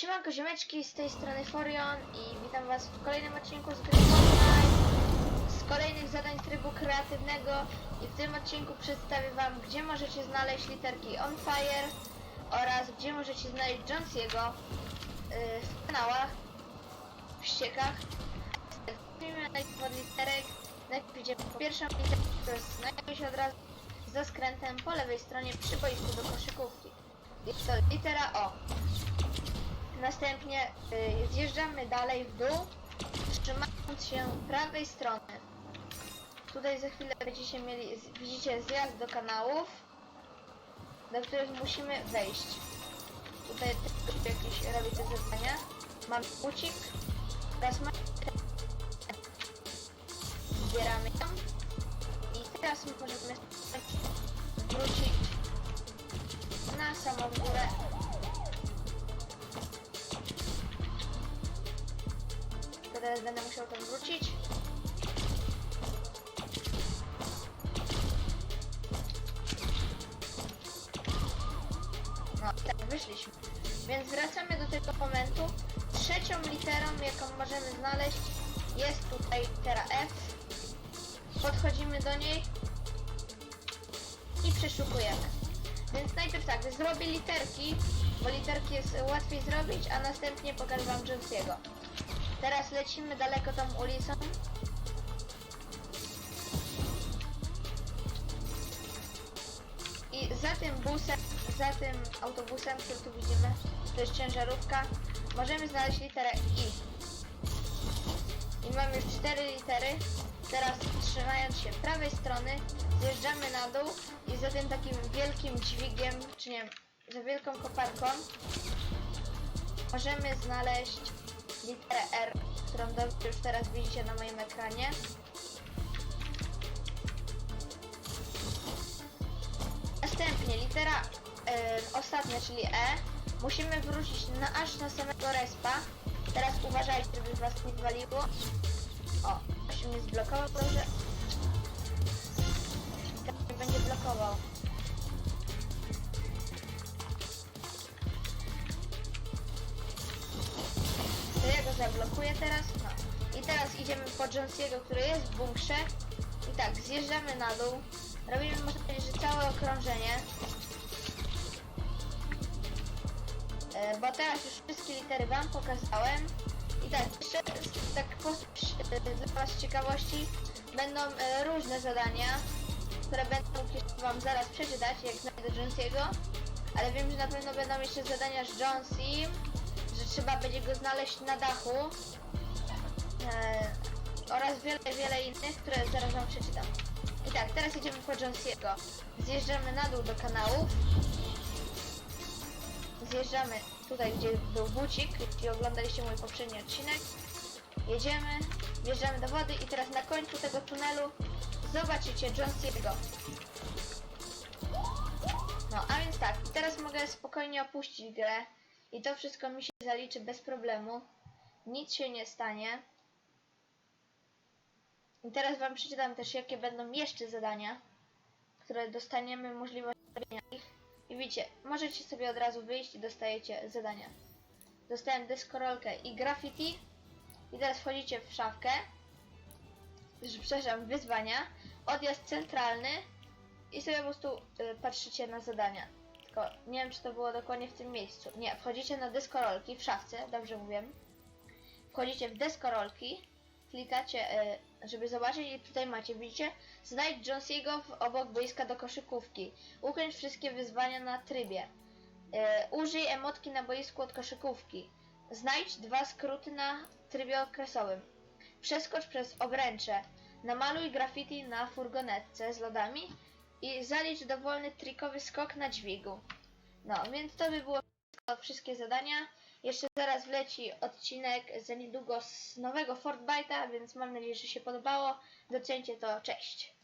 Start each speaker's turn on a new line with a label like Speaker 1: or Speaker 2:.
Speaker 1: Siemanko ziomeczki, z tej strony Forion i witam was w kolejnym odcinku z gry Fortnite z kolejnych zadań trybu kreatywnego i w tym odcinku przedstawię wam gdzie możecie znaleźć literki On Fire oraz gdzie możecie znaleźć Jonesiego yy, w kanałach, w ściekach. Zacznijmy od literek. Najpierw idziemy po pierwszą literkę, która znajduje się od razu za skrętem po lewej stronie przy boisku do koszykówki. Jest to litera O. Następnie y, zjeżdżamy dalej w dół, trzymając się prawej strony. Tutaj za chwilę będziecie mieli, widzicie zjazd do kanałów, do których musimy wejść. Tutaj też jakieś robi te zadania. Mam ucik, teraz mamy zbieramy ją i teraz możemy wrócić na samą górę teraz będę musiał tam wrócić. No, tak, wyszliśmy. Więc wracamy do tego momentu. Trzecią literą, jaką możemy znaleźć, jest tutaj litera F. Podchodzimy do niej i przeszukujemy. Więc najpierw tak, zrobię literki, bo literki jest łatwiej zrobić, a następnie pokażę wam Jonesiego. Teraz lecimy daleko tą ulicą. I za tym busem, za tym autobusem, który tu widzimy, to jest ciężarówka, możemy znaleźć literę I. I mamy już cztery litery. Teraz trzymając się prawej strony, zjeżdżamy na dół i za tym takim wielkim dźwigiem, czy nie za wielką koparką możemy znaleźć literę R, którą dobrze już teraz widzicie na moim ekranie. Następnie litera e, ostatnia, czyli E. Musimy wrócić na, aż na samego respa. Teraz uważajcie, żeby was nie waliło. O, ktoś mnie zblokował, mnie będzie blokował. Zablokuję teraz. No. I teraz idziemy po Jonesiego, który jest w bunkrze. I tak, zjeżdżamy na dół. Robimy, można powiedzieć, że całe okrążenie. E, bo teraz już wszystkie litery wam pokazałem. I tak, jeszcze tak e, dla was z ciekawości będą e, różne zadania, które będę wam zaraz przeczytać, jak znajdę Jonesiego. Ale wiem, że na pewno będą jeszcze zadania z Jonesem, trzeba będzie go znaleźć na dachu. E, oraz wiele, wiele innych, które zaraz wam przeczytam. I tak, teraz idziemy po Jonesiego. Zjeżdżamy na dół do kanałów. Zjeżdżamy tutaj, gdzie był bucik, jeśli oglądaliście mój poprzedni odcinek. Jedziemy, wjeżdżamy do wody i teraz na końcu tego tunelu zobaczycie Jonesiego. No, a więc tak, teraz mogę spokojnie opuścić grę i to wszystko mi się zaliczy bez problemu. Nic się nie stanie. I teraz Wam przeczytam też, jakie będą jeszcze zadania, które dostaniemy możliwość zrobienia ich. I widzicie, możecie sobie od razu wyjść i dostajecie zadania. Dostałem deskorolkę i graffiti. I teraz wchodzicie w szafkę. Przepraszam, wyzwania. Odjazd centralny. I sobie po prostu y, patrzycie na zadania. Tylko nie wiem, czy to było dokładnie w tym miejscu. Nie, wchodzicie na deskorolki w szafce, dobrze mówię. Wchodzicie w deskorolki klikacie, e, żeby zobaczyć i tutaj macie, widzicie? Znajdź Jonesiego obok boiska do koszykówki. Ukończ wszystkie wyzwania na trybie. E, użyj emotki na boisku od koszykówki. Znajdź dwa skróty na trybie okresowym. Przeskocz przez obręcze. Namaluj graffiti na furgonetce z lodami i zalicz dowolny trikowy skok na dźwigu. No, więc to by było wszystko, wszystkie zadania. Jeszcze zaraz wleci odcinek za niedługo z nowego Fortnite'a, więc mam nadzieję, że się podobało. Docencie to, cześć!